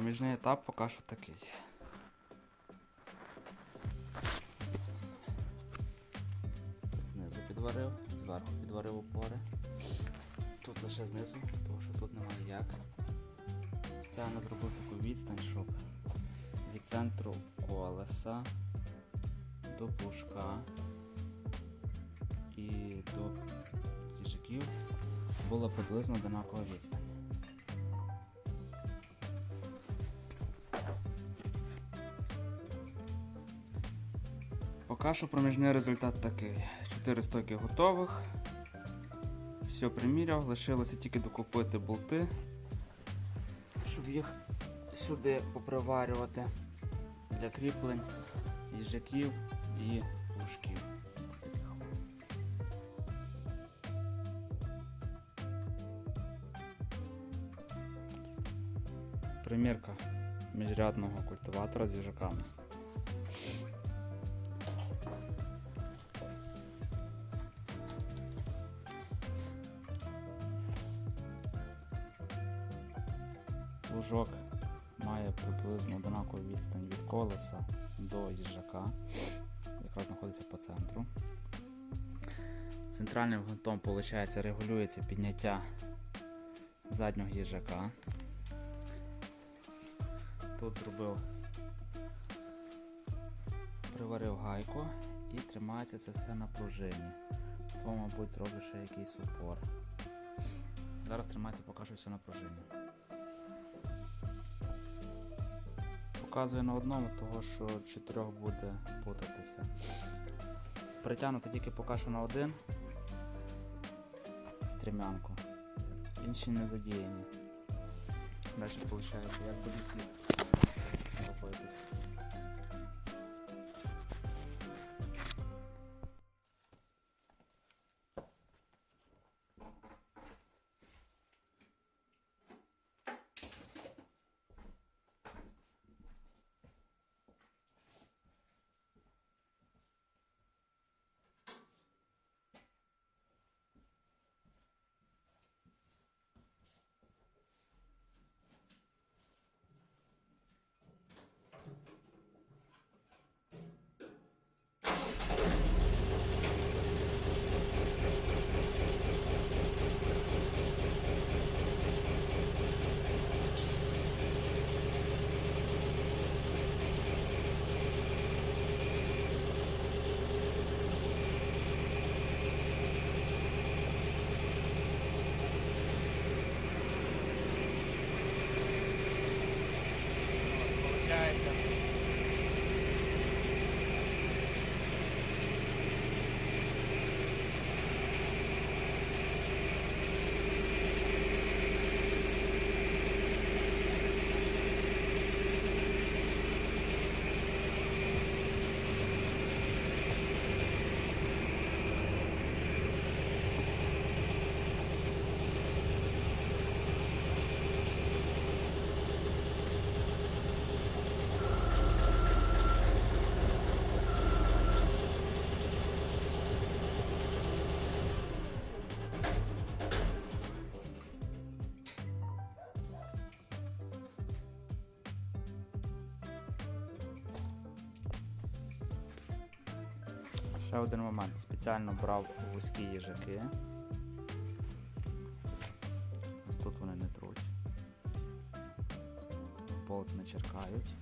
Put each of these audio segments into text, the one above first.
Проміжний етап поки що такий. Знизу підварив, зверху підварив опори. Тут лише знизу, тому що тут немає як. Спеціально зробив таку відстань, щоб від центру колеса до пушка і до їжаків була приблизно одинакова відстань. Поки що проміжний результат такий. Чотири стойки готових. Все приміряв, лишилося тільки докупити болти, щоб їх сюди поприварювати для кріплень їжаків і пушків. Примірка міжрядного культиватора з їжаками. Лужок має приблизно однакову відстань від колеса до їжака, якраз знаходиться по центру. Центральним гвинтом виходить, регулюється підняття заднього їжака. Тут зробив, приварив гайку і тримається це все на пружині. То, мабуть, зроблю ще якийсь упор. Зараз тримається поки що все на пружині. Показую на одному, того що чотирьох буде путатися. Притягнути тільки поки що на один стрімянку. Інші не задіяні. Далі виходить, як буде хід Ще один момент. Спеціально брав вузькі їжаки. Ось тут вони не труть. Болт не черкають.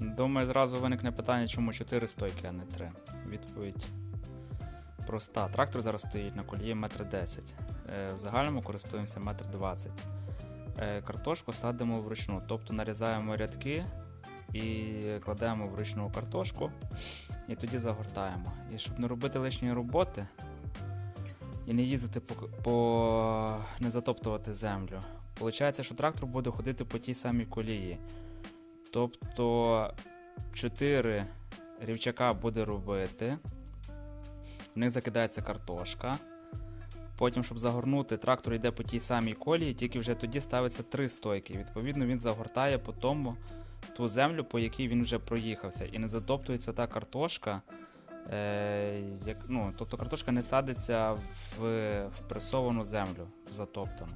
Думаю, зразу виникне питання, чому 4 стойки, а не 3. Відповідь проста. Трактор зараз стоїть на колії метр 10. Е, в загальному користуємося метр 20. Картошку садимо вручну, тобто нарізаємо рядки і кладемо вручну картошку і тоді загортаємо. І щоб не робити лишньої роботи і не їздити по, по не затоптувати землю. Получається, що трактор буде ходити по тій самій колії. Тобто 4 рівчака буде робити, в них закидається картошка. Потім, щоб загорнути, трактор йде по тій самій колії, тільки вже тоді ставиться три стойки. Відповідно, він загортає по тому ту землю, по якій він вже проїхався. І не затоптується та картошка Е, як, ну, тобто картошка не садиться в, в пресовану землю, в затоптану.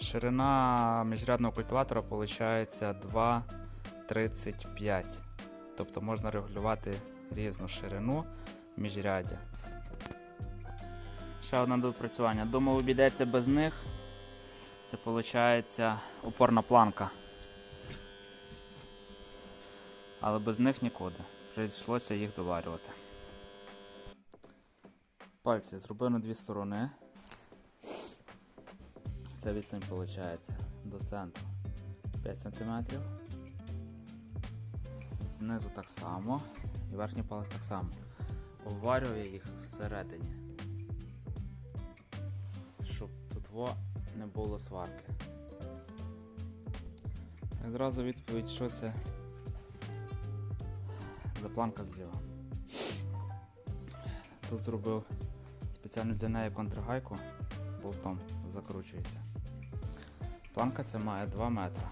Ширина міжрядного культиватора виходить 2,35. Тобто можна регулювати різну ширину міжряддя. Ще одне допрацювання. Думаю, обійдеться без них. Це виходить опорна планка. Але без них нікуди. Прийшлося їх доварювати. Пальці зробив на дві сторони. Це відстань виходить до центру 5 см. Знизу так само. І верхній палець так само. Обварюю їх всередині. Щоб тут не було сварки. Так, зразу відповідь, що це за планка зліва. Тут зробив спеціально для неї контргайку, болтом закручується. Планка ця має 2 метри,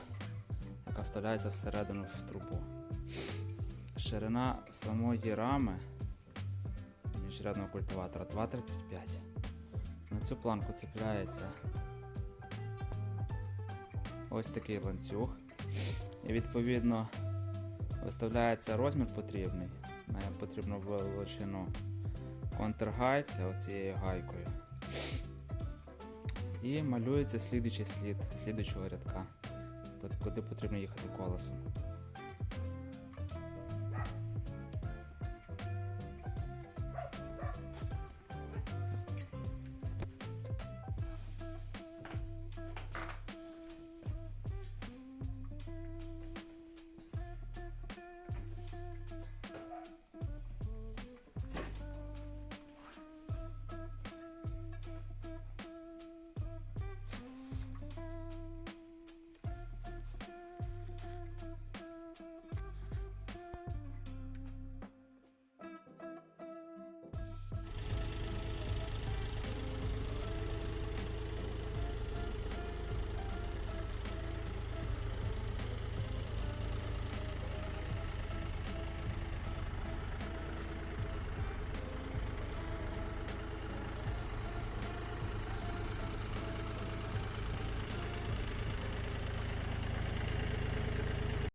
яка вставляється всередину в трубу. Ширина самої рами міжрядного культиватора 2,35. Цю планку цепляється ось такий ланцюг. І відповідно виставляється розмір потрібний. Нам потрібно величину контргайця оцією гайкою. І малюється слідуючий слід слідуючого рядка, куди потрібно їхати колесом.